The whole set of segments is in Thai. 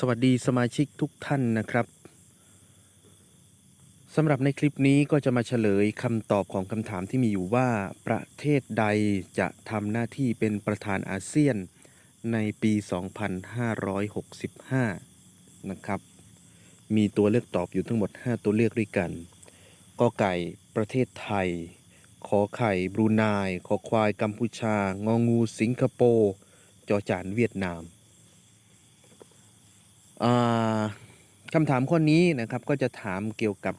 สวัสดีสมาชิกทุกท่านนะครับสำหรับในคลิปนี้ก็จะมาเฉลยคำตอบของคำถามที่มีอยู่ว่า ประเทศใดจะทำหน้าที่เป็นประธานอาเซียนในปี 2565 นะครับ มีตัวเลือกตอบอยู่ทั้งหมด 5 ตัวเลือกด้วยกันกอไก่ประเทศไทย ขอไข่บรูไนขอควายกัมพูชางองูสิงคโปร์จอจานเวียดนาม คำถามข้อนี้นะครับก็จะถามเกี่ยวกับ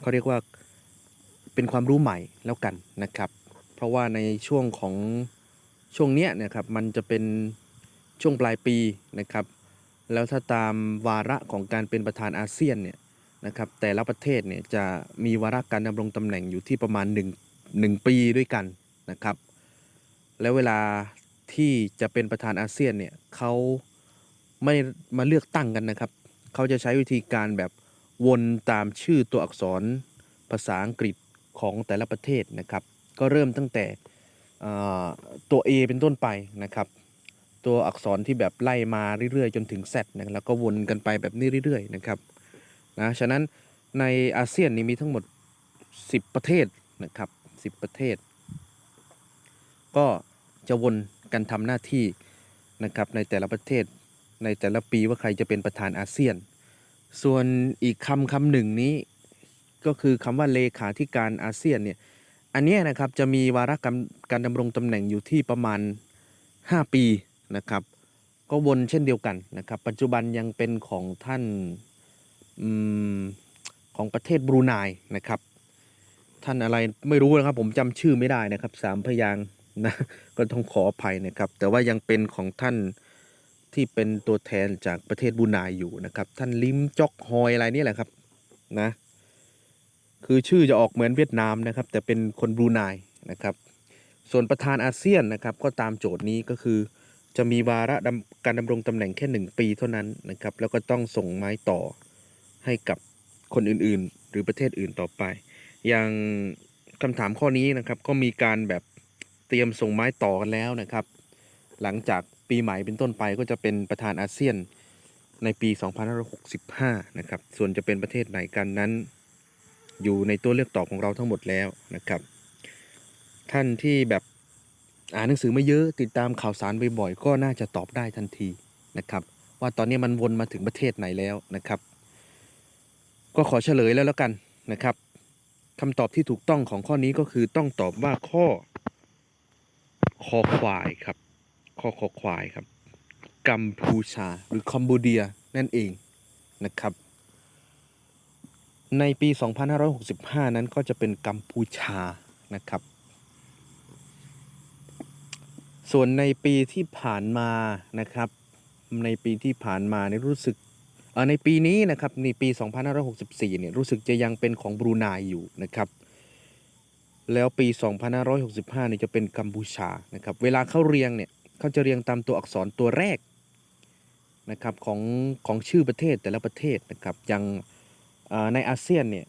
เขาเรียกว่าเป็นความรู้ใหม่แล้วกันนะครับ เพราะว่าในช่วงของช่วงเนี้ยนะครับมันจะเป็นช่วงปลายปีนะครับ แล้วถ้าตามวาระของการเป็นประธานอาเซียนเนี่ยนะครับแต่ละประเทศเนี่ยจะมีวาระการดำรงตำแหน่งอยู่ที่ประมาณ1 1ปีด้วยกันนะครับ แล้วเวลาที่จะเป็นประธานอาเซียนเนี่ยเขา ไม่มาเลือกตั้งกันนะครับ เขาจะใช้วิธีการแบบวนตามชื่อตัวอักษรภาษาอังกฤษของแต่ละประเทศนะครับ ก็เริ่มตั้งแต่ตัว A เป็นต้นไปนะครับ ตัวอักษรที่แบบไล่มาเรื่อยๆ จนถึง Z นะแล้วก็วนกันไปแบบนี้เรื่อยๆนะครับนะฉะนั้นในอาเซียนนี่มีทั้งหมด 10 ประเทศนะครับ 10 ประเทศ ก็จะวนกันทำหน้าที่นะครับในแต่ละประเทศ ในแต่ละปีว่าใครจะเป็นประธานอาเซียน ส่วนอีกคำคำหนึ่งนี้ก็คือคำว่าเลขาธิการอาเซียนเนี่ยอันนี้นะครับจะมีวาระการการดำรงตำแหน่งอยู่ที่ประมาณ 5 ปีนะครับ ก็วนเช่นเดียวกันนะครับ ปัจจุบันยังเป็นของท่านอของประเทศบรูไนนะครับ ท่านอะไรไม่รู้นะครับ ผมจำชื่อไม่ได้นะครับสามพยางนะก็ต้องขออภัยนะครับ แต่ว่ายังเป็นของท่าน ที่เป็นตัวแทนจากประเทศบรูไนอยู่นะครับ ท่านลิมจอกฮอยอะไรนี่แหละครับนะคือชื่อจะออกเหมือนเวียดนามนะครับ แต่เป็นคนบรูไนนะครับ ส่วนประธานอาเซียนนะครับ ก็ตามโจทย์นี้ก็คือจะมีวาระการดำรงตำแหน่งแค่หนึ่งปีเท่านั้นนะครับ แล้วก็ต้องส่งไม้ต่อให้กับคนอื่นๆ หรือประเทศอื่นต่อไป อย่างคำถามข้อนี้นะครับก็มีการแบบเตรียมส่งไม้ต่อกันแล้วนะครับ หลังจาก ปีใหม่เป็นต้นไปก็จะเป็นประธานอาเซียนในปี 2565 นะครับ ส่วนจะเป็นประเทศไหนกันนั้น อยู่ในตัวเลือกตอบของเราทั้งหมดแล้วนะครับ ท่านที่แบบอ่านหนังสือไม่เยอะติดตามข่าวสารบ่อยๆก็น่าจะตอบได้ทันทีนะครับ ว่าตอนนี้มันวนมาถึงประเทศไหนแล้วนะครับ ก็ขอเฉลยแล้วแล้วกันนะครับคำตอบที่ถูกต้องของข้อนี้ก็คือต้องตอบว่าข้อคอควายครับ ข้อคอควายครับ กัมพูชาหรือคอมโบเดียนั่นเองนะครับ ในปี 2565 นั้นก็จะเป็นกัมพูชานะครับ ส่วนในปีที่ผ่านมานะครับ ในปีที่ผ่านมาเนี่ยรู้สึกในปีนี้นะครับในปี 2564 เนี่ยรู้สึกจะยังเป็นของบรูไนอยู่นะครับ แล้วปี 2565 เนี่ยจะเป็นกัมพูชานะครับ เวลาเข้าเรียงเนี่ย เขาจะเรียงตามตัวอักษรตัวแรกนะครับของของชื่อประเทศแต่ละประเทศนะครับอย่างในอาเซียนเนี่ย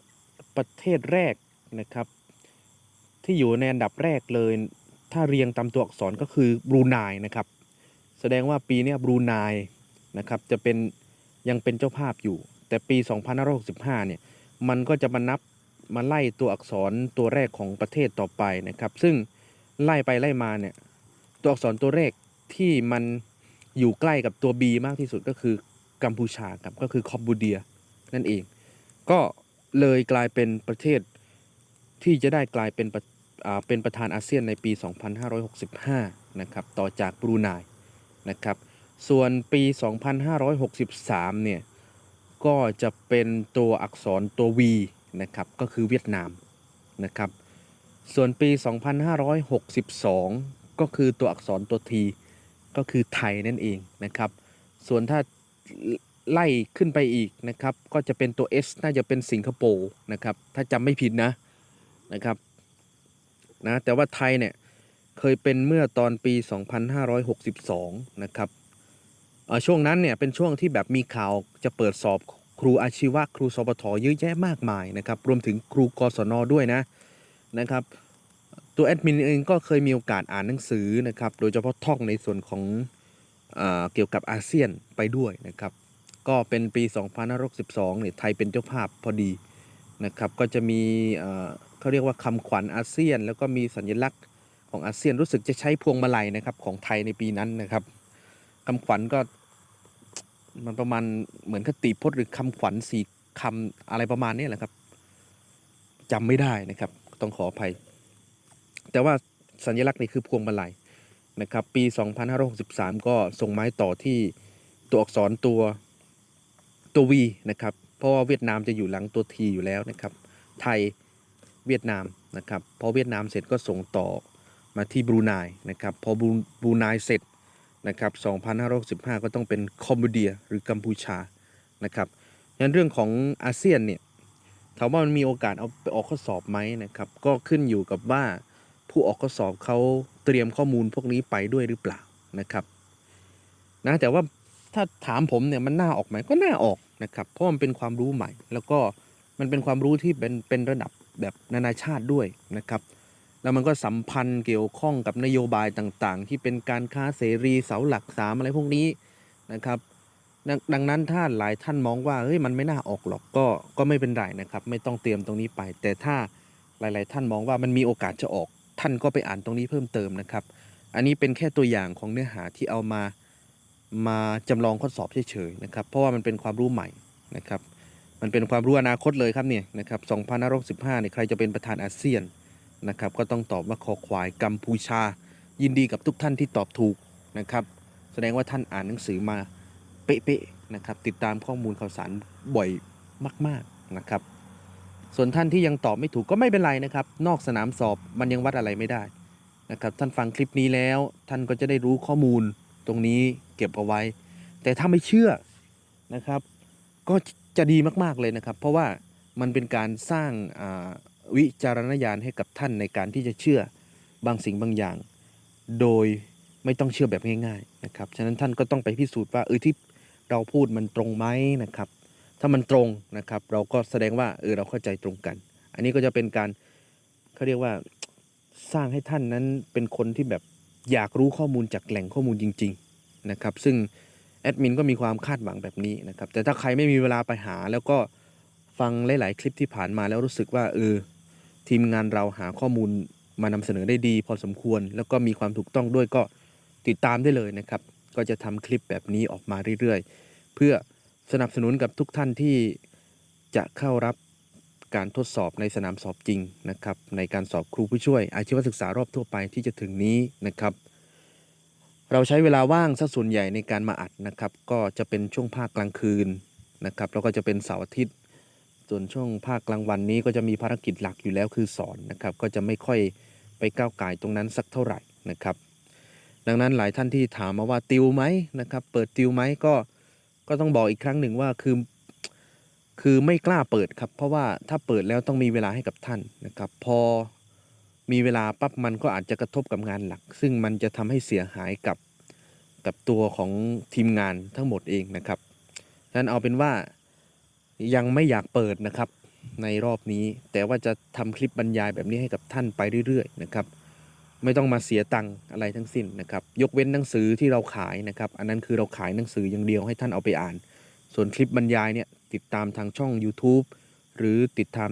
ประเทศแรกนะครับที่อยู่ในอันดับแรกเลย ถ้าเรียงตามตัวอักษรก็คือบรูไนนะครับ แสดงว่าปีนี้บรูไนนะครับจะเป็นยังเป็นเจ้าภาพอยู่ แต่ปี 2565 เนี่ยมันก็จะมานับมาไล่ตัวอักษรตัวแรกของประเทศต่อไปนะครับ ซึ่งไล่ไปไล่มาเนี่ยตัวอักษรตัวแรก ที่มันอยู่ใกล้กับตัว B มากที่สุดก็คือกัมพูชาครับก็คือคอมบูเดียนั่นเอง ก็เลยกลายเป็นประเทศที่จะได้กลายเป็นเป็นประธานอาเซียนในปี 2565 นะครับ ต่อจากบรูไนนะครับ ส่วนปี 2563 เนี่ย ก็จะเป็นตัวอักษรตัว V นะครับ ก็คือเวียดนามนะครับ ส่วนปี 2562 ก็คือตัวอักษรตัว T ก็คือไทยนั่นเองนะครับ ส่วนถ้าไล่ขึ้นไปอีกนะครับ ก็จะเป็นตัว S น่าจะเป็นสิงคโปร์นะครับ ถ้าจำไม่ผิดนะนะครับนะแต่ว่าไทยเนี่ยเคยเป็นเมื่อตอนปี 2562 นะครับเอ่อช่วงนั้นเนี่ยเป็นช่วงที่แบบมีข่าวจะเปิดสอบครูอาชีวะครูสปทเยอะแยะมากมายนะครับ รวมถึงครูกศนด้วยนะนะครับ ตัวแอดมินเองก็เคยมีโอกาสอ่านหนังสือนะครับโดยเฉพาะท่องในส่วนของอเกี่ยวกับอาเซียนไปด้วยนะครับ ก็เป็นปี 2562เนี่ยไทยเป็นเจ้าภาพพอดีนะครับก็จะมีเอ่อเขาเรียกว่าคำขวัญอาเซียน แล้วก็มีสัญลักษณ์ของอาเซียนรู้สึกจะใช้พวงมาลัยนะครับของไทยในปีนั้นนะครับคำขวัญก็มันประมาณเหมือนคติพจน์หรือคำขวัญสี่คำอะไรประมาณนี้แหละครับจำไม่ได้นะครับ ต้องขออภัย แต่ว่าสัญลักษณ์นี่คือพวงมาลัยนะครับ ปี 2563 ก็ส่งไม้ต่อที่ตัวอักษรตัวตัว V นะครับ เพราะว่าเวียดนามจะอยู่หลังตัว T อยู่แล้วนะครับ ไทยเวียดนามนะครับพอเวียดนามเสร็จก็ส่งต่อมาที่บรูไนนะครับพอบรูไนเสร็จนะครับ2565 ก็ต้องเป็นคอมโบเดียหรือกัมพูชานะครับงั้นเรื่องของอาเซียนเนี่ยถามว่ามันมีโอกาสเอาไปออกข้อสอบไหมนะครับ ก็ขึ้นอยู่กับว่า ผู้ออกข้อสอบเขาเตรียมข้อมูลพวกนี้ไปด้วยหรือเปล่านะครับนะแต่ว่าถ้าถามผมเนี่ยมันน่าออกไหมก็น่าออกนะครับ เพราะมันเป็นความรู้ใหม่ แล้วก็มันเป็นความรู้ที่เป็นเป็นระดับแบบนานาชาติด้วยนะครับแล้วมันก็สัมพันธ์เกี่ยวข้องกับนโยบายต่างๆ ที่เป็นการค้าเสรีเสาหลักสามอะไรพวกนี้นะครับดดังนั้นถ้าหลายท่านมองว่าเฮ้ยมันไม่น่าออกหรอกก็ก็ไม่เป็นไรนะครับ ไม่ต้องเตรียมตรงนี้ไป แต่ถ้าหลาย ๆ ท่านมองว่ามันมีโอกาสจะออก ท่านก็ไปอ่านตรงนี้เพิ่มเติมนะครับ อันนี้เป็นแค่ตัวอย่างของเนื้อหาที่เอามามาจำลองข้อสอบเฉยๆนะครับ เพราะว่ามันเป็นความรู้ใหม่นะครับ มันเป็นความรู้อนาคตเลยครับเนี่ยนะครับ2565เนี่ยใครจะเป็นประธานอาเซียนนะครับ ก็ต้องตอบว่าคอควายกัมพูชา ยินดีกับทุกท่านที่ตอบถูกนะครับ แสดงว่าท่านอ่านหนังสือมาเป๊ะๆนะครับ ติดตามข้อมูลข่าวสารบ่อยมาก ๆนะครับ ส่วนท่านที่ยังตอบไม่ถูกก็ไม่เป็นไรนะครับ นอกสนามสอบมันยังวัดอะไรไม่ได้นะครับ ท่านฟังคลิปนี้แล้ว ท่านก็จะได้รู้ข้อมูลตรงนี้เก็บเอาไว้ แต่ถ้าไม่เชื่อนะครับ ก็จะดีมากๆเลยนะครับ เพราะว่ามันเป็นการสร้างวิจารณญาณให้กับท่านในการที่จะเชื่อบางสิ่งบางอย่าง โดยไม่ต้องเชื่อแบบง่าย ๆนะครับ ฉะนั้นท่านก็ต้องไปพิสูจน์ว่าเออที่เราพูดมันตรงไหมนะครับ ถ้ามันตรงนะครับ เราก็แสดงว่าเออเราเข้าใจตรงกัน อันนี้ก็จะเป็นการเขาเรียกว่าสร้างให้ท่านนั้นเป็นคนที่แบบอยากรู้ข้อมูลจากแหล่งข้อมูลจริง ๆนะครับ ซึ่งแอดมินก็มีความคาดหวังแบบนี้นะครับ แต่ถ้าใครไม่มีเวลาไปหา แล้วก็ฟังหลาย ๆ คลิปที่ผ่านมาแล้วรู้สึกว่าเออทีมงานเราหาข้อมูลมานำเสนอได้ดี พอสมควร แล้วก็มีความถูกต้องด้วยก็ติดตามได้เลยนะครับ ก็จะทำคลิปแบบนี้ออกมาเรื่อย ๆ เพื่อ สนับสนุนกับทุกท่านที่จะเข้ารับการทดสอบในสนามสอบจริงนะครับ ในการสอบครูผู้ช่วย อาชีวศึกษารอบทั่วไปที่จะถึงนี้นะครับ เราใช้เวลาว่างซะส่วนใหญ่ในการมาอัดนะครับ ก็จะเป็นช่วงภาคกลางคืนนะครับแล้วก็จะเป็นเสาร์อาทิตย์ ส่วนช่วงภาคกลางวันนี้ก็จะมีภารกิจหลักอยู่แล้วคือสอนนะครับ ก็จะไม่ค่อยไปก้าวไก่ตรงนั้นสักเท่าไหร่นะครับ ดังนั้นหลายท่านที่ถามมาว่าติวไหมนะครับ เปิดติวไหมก็ ก็ต้องบอกอีกครั้งหนึ่งว่าคือคือไม่กล้าเปิดครับ เพราะว่าถ้าเปิดแล้วต้องมีเวลาให้กับท่านนะครับ พอมีเวลาปั๊บมันก็อาจจะกระทบกับงานหลัก ซึ่งมันจะทำให้เสียหายกับกับตัวของทีมงานทั้งหมดเองนะครับฉะนั้นเอาเป็นว่ายังไม่อยากเปิดนะครับในรอบนี้ แต่ว่าจะทำคลิปบรรยายแบบนี้ให้กับท่านไปเรื่อยๆนะครับ ไม่ต้องมาเสียตังค์อะไรทั้งสิ้นนะครับ ยกเว้นหนังสือที่เราขายนะครับ อันนั้นคือเราขายหนังสืออย่างเดียวให้ท่านเอาไปอ่าน ส่วนคลิปบรรยายเนี่ยติดตามทางช่อง YouTube หรือติดตาม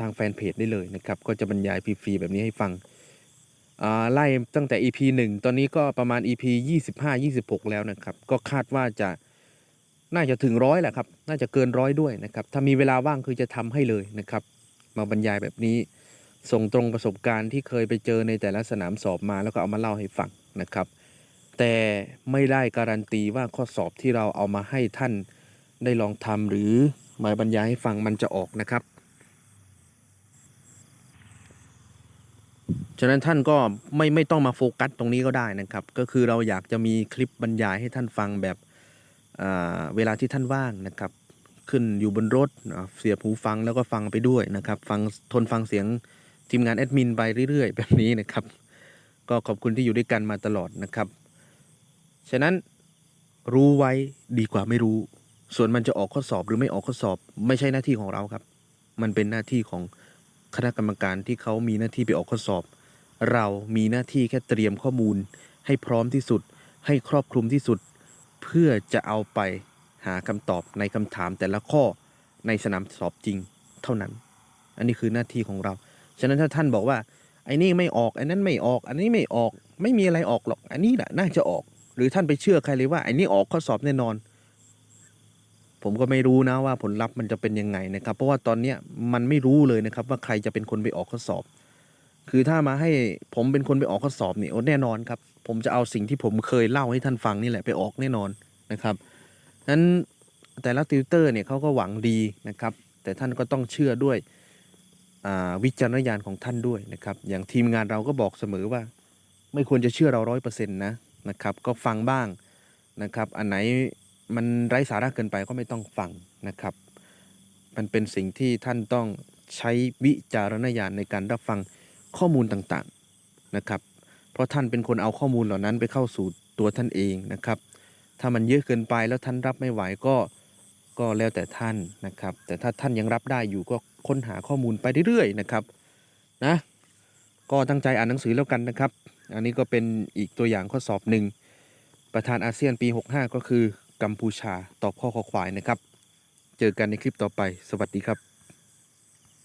ทางแฟนเพจได้เลยนะครับ ก็จะบรรยายฟรีๆแบบนี้ให้ฟังไล่ตั้งแต่ EP 1 ตอนนี้ก็ประมาณ EP 25 26 แล้วนะครับ ก็คาดว่าจะน่าจะถึงร้อยแหละครับ น่าจะเกินร้อยด้วยนะครับ ถ้ามีเวลาว่างคือจะทำให้เลยนะครับ มาบรรยายแบบนี้ ส่งตรงประสบการณ์ที่เคยไปเจอในแต่ละสนามสอบมาแล้วก็เอามาเล่าให้ฟังนะครับ แต่ไม่ได้การันตีว่าข้อสอบที่เราเอามาให้ท่านได้ลองทำหรือมาบรรยายให้ฟังมันจะออกนะครับฉะนั้นท่านก็ไม่ไม่ต้องมาโฟกัสตรงนี้ก็ได้นะครับ ก็คือเราอยากจะมีคลิปบรรยายให้ท่านฟังแบบเวลาที่ท่านว่างนะครับ ขึ้นอยู่บนรถเสียบหูฟังแล้วก็ฟังไปด้วยนะครับ ฟังทนฟังเสียง ทีมงานแอดมินไปเรื่อยๆ แบบนี้นะครับ ก็ขอบคุณที่อยู่ด้วยกันมาตลอดนะครับ ฉะนั้นรู้ไว้ดีกว่าไม่รู้ ส่วนมันจะออกข้อสอบหรือไม่ออกข้อสอบ ไม่ใช่หน้าที่ของเราครับ มันเป็นหน้าที่ของคณะกรรมการที่เขามีหน้าที่ไปออกข้อสอบ เรามีหน้าที่แค่เตรียมข้อมูล ให้พร้อมที่สุด ให้ครอบคลุมที่สุด เพื่อจะเอาไปหาคำตอบในคำถามแต่ละข้อในสนามสอบจริงเท่านั้น อันนี้คือหน้าที่ของเรา ฉะนั้นถ้าท่านบอกว่าไอ้นี่ไม่ออกไอ้นั้นไม่ออก อันนี้ไม่ออกไม่มีอะไรออกหรอก อันนี้แหละน่าจะออก หรือท่านไปเชื่อใครเลยว่าไอ้นี่ออกข้อสอบแน่นอน ผมก็ไม่รู้นะว่าผลลัพธ์มันจะเป็นยังไงนะครับ เพราะว่าตอนเนี้ยมันไม่รู้เลยนะครับ ว่าใครจะเป็นคนไปออกข้อสอบ คือถ้ามาให้ผมเป็นคนไปออกข้อสอบนี่โอ้แน่นอนครับ ผมจะเอาสิ่งที่ผมเคยเล่าให้ท่านฟังนี่แหละไปออกแน่นอนนะครับนั้นแต่ละติวเตอร์เนี่ยเขาก็หวังดีนะครับ แต่ท่านก็ต้องเชื่อด้วย วิจารณญาณของท่านด้วยนะครับ อย่างทีมงานเราก็บอกเสมอว่า ไม่ควรจะเชื่อเราร้อยเปอร์เซ็นต์นะนะครับ ก็ฟังบ้างนะครับ อันไหนมันไร้สาระเกินไปก็ไม่ต้องฟังนะครับ มันเป็นสิ่งที่ท่านต้องใช้วิจารณญาณในการรับฟังข้อมูลต่างๆนะครับ เพราะท่านเป็นคนเอาข้อมูลเหล่านั้นไปเข้าสู่ตัวท่านเองนะครับ ถ้ามันเยอะเกินไปแล้วท่านรับไม่ไหวก็ก็แล้วแต่ท่านนะครับ แต่ถ้าท่านยังรับได้อยู่ก็ ค้นหาข้อมูลไปเรื่อยๆนะครับนะก็ตั้งใจอ่านหนังสือแล้วกันนะครับ อันนี้ก็เป็นอีกตัวอย่างข้อสอบหนึ่งประธานอาเซียนปี 65 ก็คือกัมพูชาตอบข้อขอควายนะครับ เจอกันในคลิปต่อไป สวัสดีครับ